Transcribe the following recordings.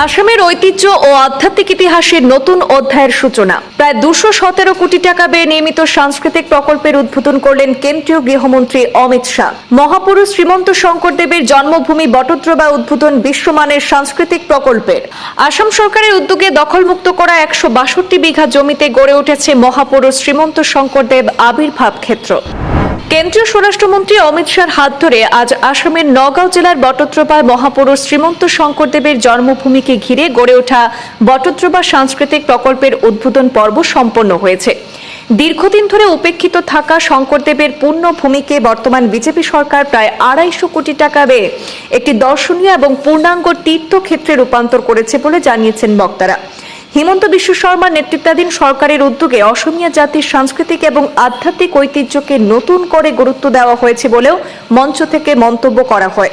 আসামের ঐতিহ্য ও আধ্যাত্মিক ইতিহাসের নতুন অধ্যায়ের সূচনা। প্রায় দুশো সতেরো কোটি টাকা ব্যয়ে নির্মিত সাংস্কৃতিক প্রকল্পের উদ্বোধন করলেন কেন্দ্রীয় গৃহমন্ত্রী অমিত শাহ। মহাপুরুষ শ্রীমন্ত শঙ্করদেবের জন্মভূমি বটদ্রবা উদ্বোধন বিশ্বমানের সাংস্কৃতিক প্রকল্পের। আসাম সরকারের উদ্যোগে দখলমুক্ত করা একশো বাষট্টি বিঘা জমিতে গড়ে উঠেছে মহাপুরুষ শ্রীমন্ত শঙ্করদেব আবির্ভাব ক্ষেত্র। কেন্দ্রীয় স্বরাষ্ট্রমন্ত্রী অমিত শাহর হাত ধরে আজ আসামের নগাঁও জেলার বটদ্রবায় মহাপুরুষ শ্রীমন্ত শঙ্করদেবের জন্মভূমিকে ঘিরে গড়ে ওঠা বটদ্রবা সাংস্কৃতিক প্রকল্পের উদ্বোধন পর্ব সম্পন্ন হয়েছে। দীর্ঘদিন ধরে উপেক্ষিত থাকা শঙ্করদেবের পূর্ণভূমিকে বর্তমান বিজেপি সরকার প্রায় আড়াইশো কোটি টাকা ব্যয়ে একটি দর্শনীয় এবং পূর্ণাঙ্গ তীর্থক্ষেত্রে রূপান্তর করেছে বলে জানিয়েছেন বক্তারা। হিমন্ত বিশ্ব শর্মা নেতৃত্বাধীন সরকারের উদ্যোগে অসমীয়া জাতির সাংস্কৃতিক এবং আধ্যাত্মিক ঐতিহ্যকে নতুন করে গুরুত্ব দেওয়া হয়েছে বলেও মঞ্চ থেকে মন্তব্য করা হয়।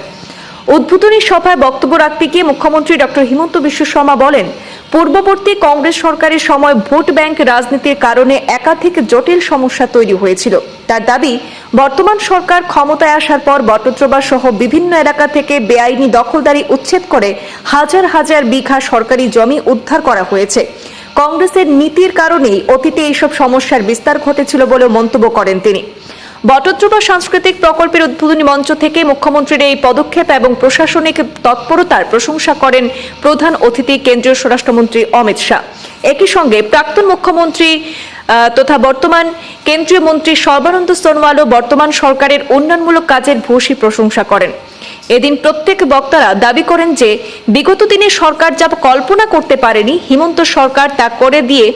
উদ্বোধনী সভায় বক্তব্য রাখতে গিয়ে মুখ্যমন্ত্রী ডক্টর হিমন্ত বিশ্ব শর্মা বলেন পূর্ববর্তী কংগ্রেস সরকারের সময় ভোট ব্যাংক রাজনীতির কারণে একাধিক জটিল সমস্যা তৈরি হয়েছিল। তার দাবি, বর্তমান সরকার ক্ষমতায় আসার পর বটদ্রবা সহ বিভিন্ন এলাকা থেকে বেআইনি দখলদারি উচ্ছেদ করে হাজার হাজার বিঘা সরকারি জমি উদ্ধার করা হয়েছে। কংগ্রেসের নীতির কারণেই অতীতে এইসব সমস্যার বিস্তার ঘটেছিল বলে মন্তব্য করেন তিনি। বটদ্রবা সাংস্কৃতিক প্রকল্পের উদ্বোধনী মঞ্চ থেকে মুখ্যমন্ত্রীর এই পদক্ষেপ এবং প্রশাসনিক তৎপরতার প্রশংসা করেন প্রধান অতিথি কেন্দ্রীয় স্বরাষ্ট্রমন্ত্রী অমিত শাহ। একই সঙ্গে প্রাক্তন মুখ্যমন্ত্রী তথা বর্তমান কেন্দ্রীয় মন্ত্রী সর্বানন্দ সোনোয়ালও বর্তমান সরকারের উন্নয়নমূলক কাজের ভূয়সী প্রশংসা করেন। এদিন প্রত্যেক বক্তারা দাবি করেন যে, বিগত দিনে সরকার যা কল্পনা করতে পারেনি, হিমন্ত সরকার তা করে দিয়ে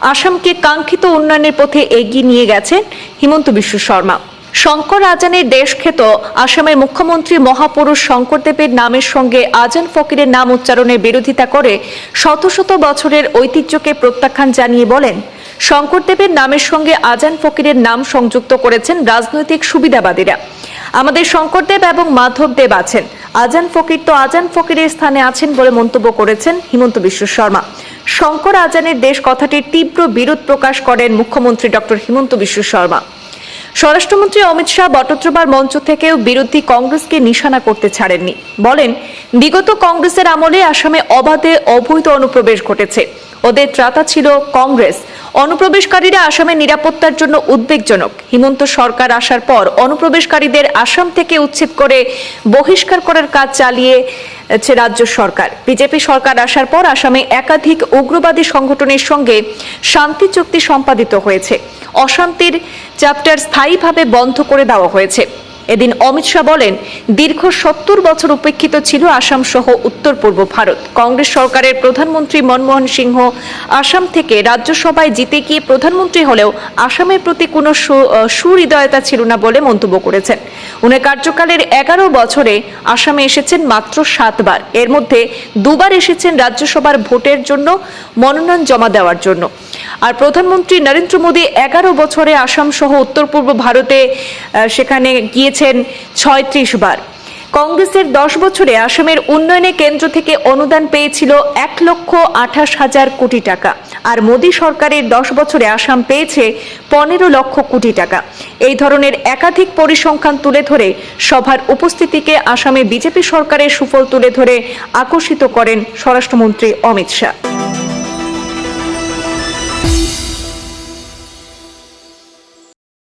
আসামকে কাঙ্ক্ষিত উন্নয়নের পথে এগিয়ে নিয়ে গেছেন হিমন্ত বিশ্ব শর্মা। শঙ্কর আজানের দেশখ্যাত আসামের মুখ্যমন্ত্রী মহাপুরুষ শঙ্করদেবের নামের সঙ্গে আজান ফকিরের নাম উচ্চারণের বিরোধিতা করে শত শত বছরের ঐতিহ্যকে প্রত্যাখ্যান জানিয়ে বলেন শঙ্করদেবের নামের সঙ্গে আজান ফকিরের নাম সংযুক্ত করেছেন রাজনৈতিক সুবিধাবাদীরা। আমাদের শঙ্করদেব এবং মাধবদেব আছেন। আজান ফকির তো আজান ফকিরের স্থানে আছেন বলে মন্তব্য করেছেন হিমন্ত বিশ্ব শর্মা। শঙ্কর আজানের দেশ কথাটির তীব্র বিরোধ প্রকাশ করেন মুখ্যমন্ত্রী ডক্টর হিমন্ত বিশ্ব শর্মা। স্বরাষ্ট্রমন্ত্রী অমিত শাহ বটদ্রবার মঞ্চ থেকেও বিরোধী কংগ্রেসকে নিশানা করতে ছাড়েননি। বলেন, বিগত কংগ্রেসের আমলে আসামে অবাধে অবৈধ অনুপ্রবেশ ঘটেছে। ওদের ত্রাতা ছিল কংগ্রেস। অনুপ্রবেশকারীরা আসামের নিরাপত্তার জন্য উদ্বেগজনক। হিমন্ত সরকার আসার পর অনুপ্রবেশকারীদের আসাম থেকে উচ্ছেদ করে বহিষ্কার করার কাজ চালিয়েছে রাজ্য সরকার। বিজেপি সরকার আসার পর আসামে একাধিক উগ্রবাদী সংগঠনের সঙ্গে শান্তি চুক্তি সম্পাদিত হয়েছে। অশান্তির চ্যাপ্টার স্থায়ীভাবে বন্ধ করে দেওয়া হয়েছে। এদিন অমিত শাহ বলেন, দীর্ঘ সত্তর বছর উপেক্ষিত ছিল আসাম সহ উত্তর পূর্ব ভারত। কংগ্রেস সরকারের প্রধানমন্ত্রী মনমোহন সিংহ আসাম থেকে রাজ্যসভায় জিতে গিয়ে প্রধানমন্ত্রী হলেও আসামের প্রতি কোনো সুহৃদয়তা ছিল না বলে মন্তব্য করেছেন। উনি কার্যকালের এগারো বছরে আসামে এসেছেন মাত্র সাতবার। এর মধ্যে দুবার এসেছেন রাজ্যসভার ভোটের জন্য, মনোনয়ন জমা দেওয়ার জন্য। আর প্রধানমন্ত্রী নরেন্দ্র মোদী এগারো বছরে আসাম সহ উত্তর পূর্ব ভারতে সেখানে গিয়েছেন ছয়ত্রিশ বার। কংগ্রেসের দশ বছরে আসামের উন্নয়নে কেন্দ্র থেকে অনুদান পেয়েছিল এক লক্ষ আঠাশ হাজার কোটি টাকা। আর মোদী সরকারের দশ বছরে আসাম পেয়েছে পনেরো লক্ষ কোটি টাকা। এই ধরনের একাধিক পরিসংখ্যান তুলে ধরে সভার উপস্থিতিকে আসামে বিজেপি সরকারের সুফল তুলে ধরে আকর্ষিত করেন স্বরাষ্ট্রমন্ত্রী অমিত শাহ।